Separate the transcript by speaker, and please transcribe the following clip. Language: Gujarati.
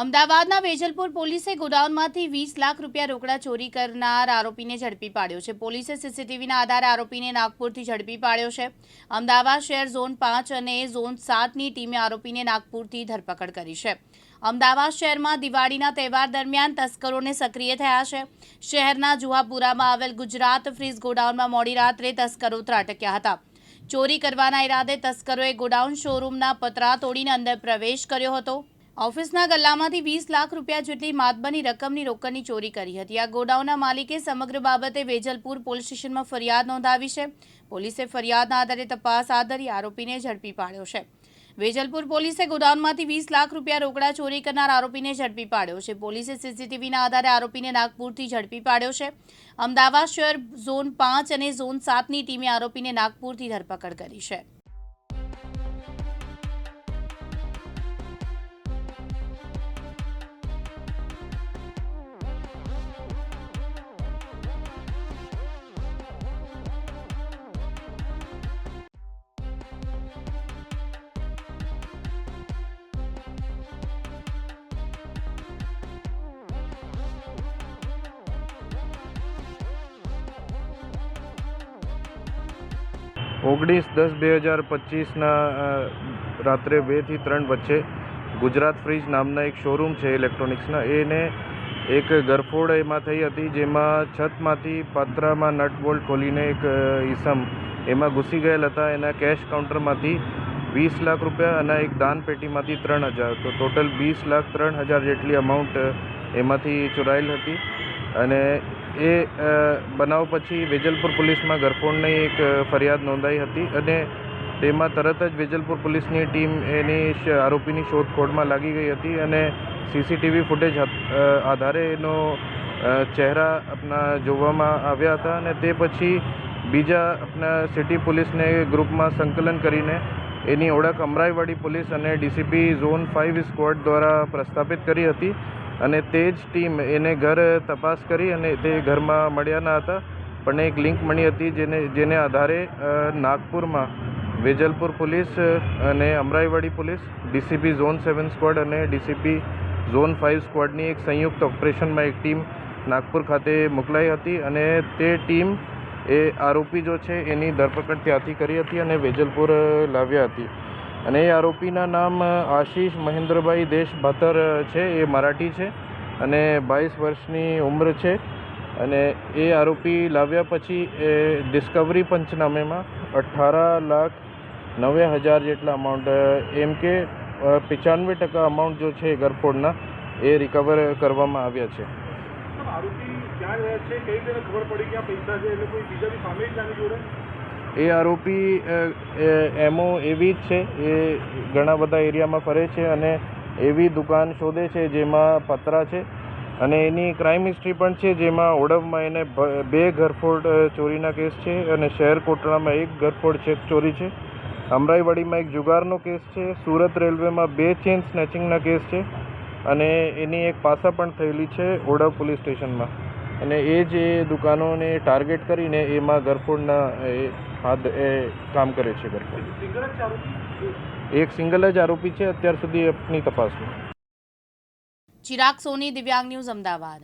Speaker 1: અમદાવાદના વેજલપુર પોલીસે ગોડાઉનમાંથી વીસ લાખ રૂપિયા રોકડા ચોરી કરનાર આરોપીને ઝડપી પાડ્યો છે. પોલીસે સીસીટીવીના આધારે આરોપીને નાગપુરથી ઝડપી પાડ્યો છે. અમદાવાદ શહેર ઝોન પાંચ અને ઝોન સાતની ટીમે આરોપીને નાગપુરથી ધરપકડ કરી છે. અમદાવાદ શહેરમાં દિવાળીના તહેવાર દરમિયાન તસ્કરોને સક્રિય થયા છે. શહેરના જુહાપુરામાં આવેલ ગુજરાત ફ્રીઝ ગોડાઉનમાં મોડી રાત્રે તસ્કરો ત્રાટક્યા હતા. ચોરી કરવાના ઈરાદે તસ્કરોએ ગોડાઉન શોરૂમના પતરા તોડીને અંદર પ્રવેશ કર્યો હતો. ઓફિસના ગલ્લામાંથી વીસ લાખ રૂપિયા જેટલી માતબની રકમની રોકડની ચોરી કરી હતી. આ ગોડાઉનના માલિકે સમગ્ર બાબતે વેજલપુર પોલીસ સ્ટેશનમાં ફરિયાદ નોંધાવી છે. પોલીસે ફરિયાદના આધારે તપાસ હાથ ધરી આરોપીને ઝડપી પાડ્યો છે. વેજલપુર પોલીસે ગોડાઉનમાંથી વીસ લાખ રૂપિયા રોકડા ચોરી કરનાર આરોપીને ઝડપી પાડ્યો છે. પોલીસે સીસીટીવીના આધારે આરોપીને નાગપુરથી ઝડપી પાડ્યો છે. અમદાવાદ શહેર ઝોન પાંચ અને ઝોન સાતની ટીમે આરોપીને નાગપુરથી ધરપકડ કરી છે.
Speaker 2: ઓગણીસ દસ બે હજાર પચીસના રાત્રે બેથી ત્રણ વચ્ચે ગુજરાત ફ્રીજ નામના એક શોરૂમ છે ઇલેક્ટ્રોનિક્સના. એને એક ગરફોડ એમાં થઈ હતી જેમાં છતમાંથી પાત્રામાં નટ બોલ્ટ ખોલીને એક ઈસમ એમાં ઘૂસી ગયેલ હતા. એના કેશ કાઉન્ટરમાંથી વીસ લાખ રૂપિયા અને એક દાન પેટીમાંથી ત્રણ હજાર. તો ટોટલ વીસ લાખ ત્રણ હજાર જેટલી અમાઉન્ટ એમાંથી ચોરાયેલ હતી. અને એ બનાવ પછી વેજલપુર પોલીસમાં ગરફોડની એક ફરિયાદ નોંધાઈ હતી અને તેમાં તરત જ વેજલપુર પોલીસની ટીમ એની આરોપીની શોધખોળમાં લાગી ગઈ હતી અને સીસીટીવી ફૂટેજ આધારે એનો ચહેરા આપણા જોવામાં આવ્યા હતા અને તે પછી બીજા આપણા સિટી પોલીસને ગ્રુપમાં સંકલન કરીને એની ઓળખ અમરાઈવાડી પોલીસ અને ડીસીપી ઝોન ફાઇવ સ્ક્વોડ દ્વારા પ્રસ્થાપિત કરી હતી. અને તે જ ટીમ એને ઘર તપાસ કરી અને તે ઘરમાં મળ્યા ન હતા. પણ એક લિંક મળી હતી જેને જેને આધારે નાગપુરમાં વેજલપુર પોલીસ અને Amraiwadi police, DCP zone seven squad અને ડીસીપી ઝોન ફાઇવ સ્ક્વોડની એક સંયુક્ત ઓપરેશનમાં એક ટીમ નાગપુર ખાતે મોકલાઈ હતી અને તે ટીમ એ આરોપી જો છે એની ધરપકડ ત્યાંથી કરી હતી અને વેજલપુર લાવ્યા હતી. અને એ આરોપીના નામ આશીષ મહેન્દ્રભાઈ દેશ ભાતર છે. એ મરાઠી છે અને બાવીસ વર્ષની ઉંમર છે. અને એ આરોપી લાવ્યા પછી એ ડિસ્કવરી પંચનામેમાં અઠાર લાખ નવે હજાર જેટલા અમાઉન્ટ એમ કે પંચાનવે ટકા અમાઉન્ટ જો છે ગરફોડના એ રિકવર કરવામાં આવ્યા છે.
Speaker 3: આરોપી ક્યાં રહ્યા છે? કઈ રીતે ખબર પડી કે આ પૈસા છે? એટલે કોઈ બીજા બી સામે જોડે?
Speaker 2: એ આરોપી એમઓ એવી જ છે. એ ઘણા બધા એરિયામાં ફરે છે અને એવી દુકાન શોધે છે જેમાં પતરા છે. અને એની ક્રાઇમ હિસ્ટ્રી પણ છે જેમાં ઓડવમાં એને બે ઘરફોડ ચોરીના કેસ છે અને શહેર કોટડામાં એક ઘરફોડ ચેક ચોરી છે. અમરાઈવાડીમાં એક જુગારનો કેસ છે. સુરત રેલવેમાં બે ચેન સ્નેચિંગના કેસ છે. અને એની એક પાસા પણ થયેલી છે ઓડવ પોલીસ સ્ટેશનમાં. અને એ જ એ દુકાનોને ટાર્ગેટ કરીને એમાં ગરફોડના એ હાથ એ કામ કરે છે ગરફોડ એક સિંગલ જ આરોપી છે? અત્યાર સુધી આપની તપાસમાં.
Speaker 1: ચિરાગ સોની દિવ્યાંગ ન્યૂઝ અમદાવાદ.